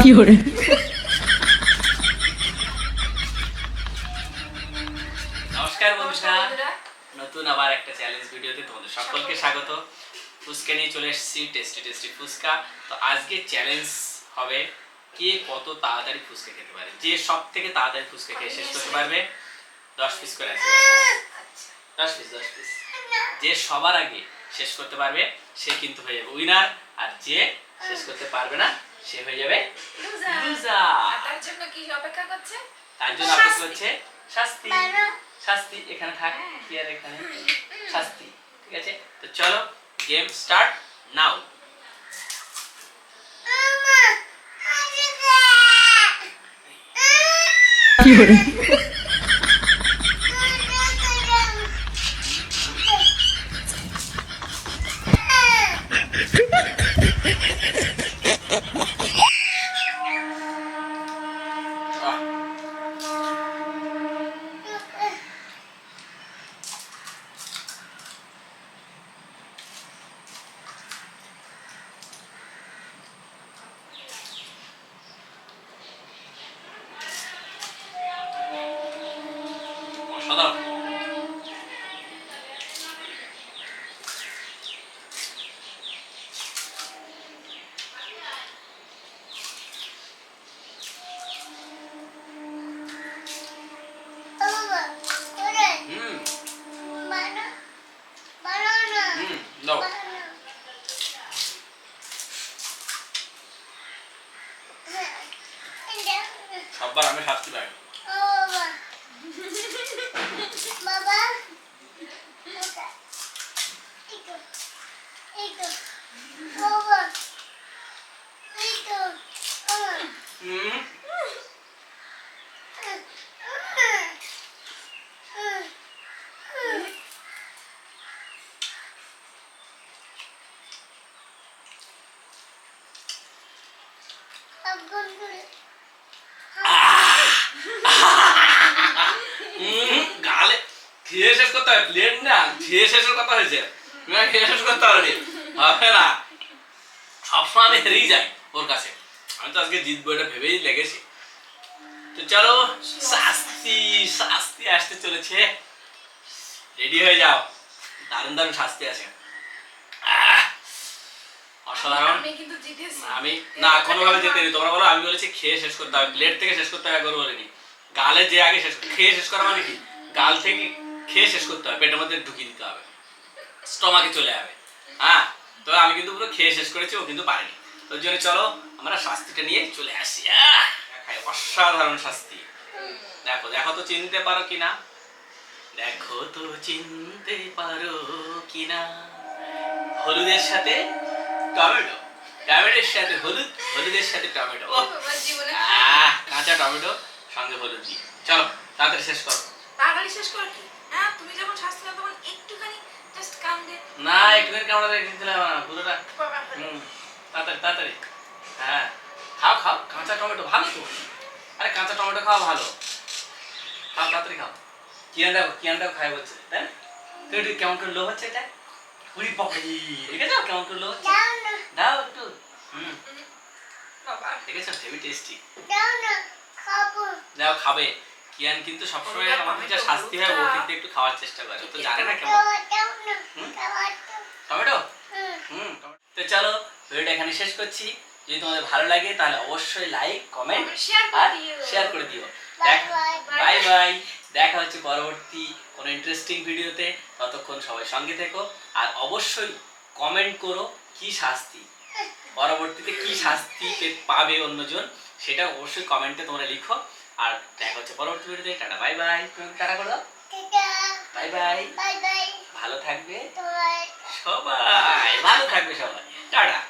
有人，নমস্কার। বন্ধুরা। নতুন আবার একটা চ্যালেঞ্জ ভিডিওতে তোমাদের সকলকে স্বাগত। নিয়ে চলে এসেছি টেস্টি টেস্টি তো আজকে চ্যালেঞ্জ হবে কে কত তাড়াতাড়ি ফুচকা খেতে পারে? যে সব থেকে তাড়াতাড়ি ফুচকা খেয়ে শেষ করতে পারবে দশ পিস করে আছে। দশ পিস দশ পিস যে সবার আগে শেষ করতে পারবে সে কিন্তু হয়ে যাবে উইনার আর যে শেষ করতে পারবে না সে হয়ে যাবে? লুজার। তার জন্য কি অপেক্ষা করছে? তার জন্য অপেক্ষা শাস্তি। শাস্তি। শাস্তি। এখানে থাক কি আর এখানে। শাস্তি। ঠিক আছে? তো চলো গেম স্টার্ট নাও 有人，অসাধারণ হুম হুম দাও সববার আমি শাস্তি পাই বাবা বাবা হুম হুম গালে খেয়ে শেষ করতে হবে প্লেন না খেয়ে শেষের কথা হয়েছে। খেয়ে শেষ করতে হবে না। সবসময় আমি হেরেই যাই ওর কাছে। আমি তো আজকে জিতবো, এটা ভেবেই লেগেছি। তো চলো, শাস্তি শাস্তি আসতে চলেছে। রেডি হয়ে যাও। দারুণ দারুণ শাস্তি আছে। অসাধারণ। আমি কিন্তু জিতেছি। আমি না কোনোভাবে যেতে নি। তোমরা বলো আমি বলেছি খেয়ে শেষ করতে হবে। প্লেট থেকে শেষ করতে হবে একবার বলিনি। গালে যে আগে শেষ খেয়ে শেষ করা মানে কি? গাল থেকে খেয়ে শেষ করতে হবে পেটের মধ্যে ঢুকিয়ে দিতে হবে। স্টমাকে চলে যাবে। হ্যাঁ? তো আমি কিন্তু পুরো খেয়ে শেষ করেছি ও কিন্তু পারেনি। তো জন্য চলো আমরা শাস্তিটা নিয়ে চলে আসি। অসাধারণ শাস্তি। দেখো দেখো তো চিনতে পারো কিনা? দেখো তো চিনতে পারো কিনা? হলুদের সাথে টমেটো। টমেটোর সাথে হলুদ হলুদের সাথে টমেটো। কাঁচা টমেটো সঙ্গে হলুদ দিয়ে। চলো তাড়াতাড়ি শেষ করো। তাড়াতাড়ি শেষ কর কি? হ্যাঁ তুমি যখন শাস্তি নাও তখন একটুখানি জাস্ট কাম দে না একটুখানি কামড়া রেখে দিলে না পুরোটা তাড়াতাড়ি তাড়াতাড়ি। হ্যাঁ খাও খাও কাঁচা টমেটো ভালো তো। আরে কাঁচা টমেটো খাওয়া ভালো। খাও তাড়াতাড়ি খাও। কিয়ান দেখো কিয়ানটাও খাই বলছে তাই না? তুই কেমন করে লো হচ্ছে এটা? উড়ি পকড়ি দেখেছ কেমন করে লো হচ্ছে দাও একটু হুম বাবা দেখেছ হেভি টেস্টি খাব দাও খাবে কিয়ান কিন্তু সবসময় আমাদের যা টমেটো, শাস্তি হয় ও। কিন্তু একটু খাওয়ার চেষ্টা করে তো জানে না। কেমন টমেটো হুম তো চলো ভিডিওটা এখানে শেষ করছি যদি তোমাদের ভালো লাগে তাহলে অবশ্যই লাইক কমেন্ট শেয়ার আর করে দিও শেয়ার করে দিও বাই. বাই দেখা হচ্ছে পরবর্তী কোনো ইন্টারেস্টিং ভিডিওতে ততক্ষণ সবাই সঙ্গে থেকো। আর অবশ্যই কমেন্ট করো কি শাস্তি। পরবর্তীতে কি শাস্তি পাবে অন্যজন সেটা অবশ্যই কমেন্টে তোমরা লিখো। আর দেখা হচ্ছে পরবর্তী ভিডিওতে টাটা বাই বাই তুমি টাটা। করো বাই বাই ভালো থাকবে সবাই। ভালো থাকবে সবাই। টাটা।